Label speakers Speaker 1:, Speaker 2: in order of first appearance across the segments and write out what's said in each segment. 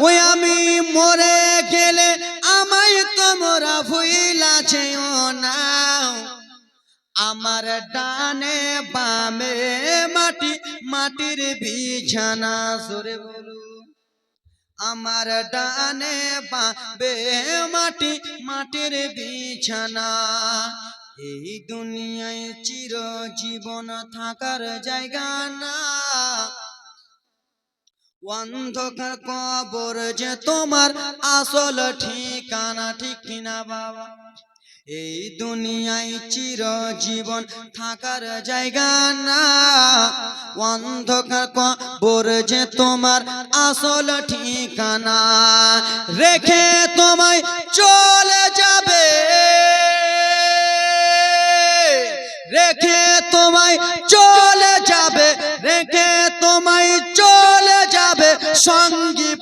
Speaker 1: ওই আমি মরে গেলে আমায় তোমরা ভুইলাছে না আমার ডানে বামে মাটি, মাটির বিছানা, সরে বলু। আমার ডানে বামে মাটি, মাটির বিছানা। এই দুনিয়ায় চির জীবন থাকার জায়গা না। অন্ধকার কবর যে তোমার আসল ঠিকানা, ঠিক কিনা বাবা? এই দুনিয়ায় চির জীবন থাকার জায়গা না। অন্ধকার কবর যে তোমার আসল ঠিকানা, রেখে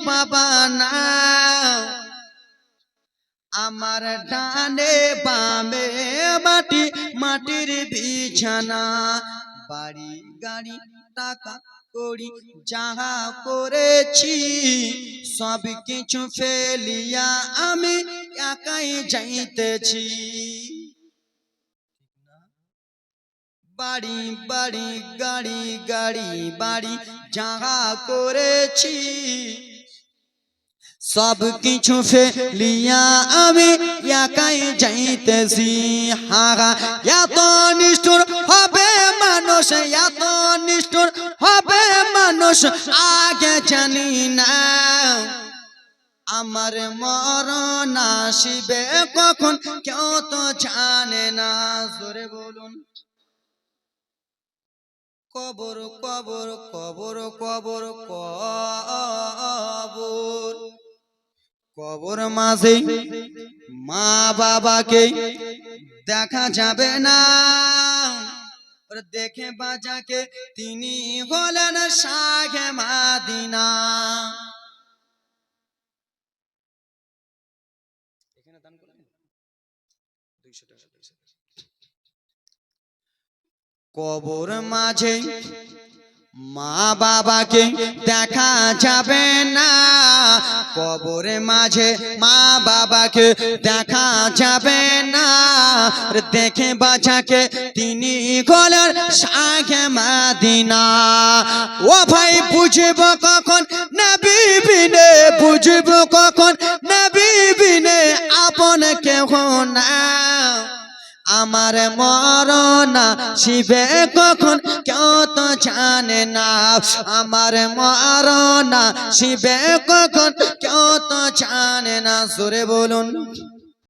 Speaker 1: পাবা না। আমার ডানে বামে মাটি, মাটির বিছানা। বাড়ি গাড়ি, টাকা করি যাহা করেছি, সব কিছু ফেলিয়া আমি একাই যাইতেছি। বাড়ি বাড়ি, গাড়ি গাড়ি, বাড়ি যাহা করেছি সব কিছু ফেলিয়া আমি একাই যাইতেছি। হাগা এত নিষ্ঠুর হবে মানুষ, এত নিষ্ঠুর হবে মানুষ, আগে জানি না। আমার মরণ আসিবে কখন, কেউ তো জানে না। জোরে বলুন। কবর কবর কবর কবর কবর। কবর মাঝে মা বাবাকে দেখা যাবে না। দেখে বাজাকে তিনি হলেন শাহে মাদিনা। কবর মাঝে মা বাবাকে দেখা যাবে না। কবর মাঝে মা বাবাকে দেখা যাবে না। দেখে বাঁচাকে তিনি গলার শাখে মাদিনা। ও ভাই, বুঝব কখন না বিবিনে বুঝব কখন না বিবিনে আপন কেহ না। আমার মরনা শিবে কখন কেউ তো জানে না। আমার মরনা শিবে কখন তো জানে না সুরে বলুন।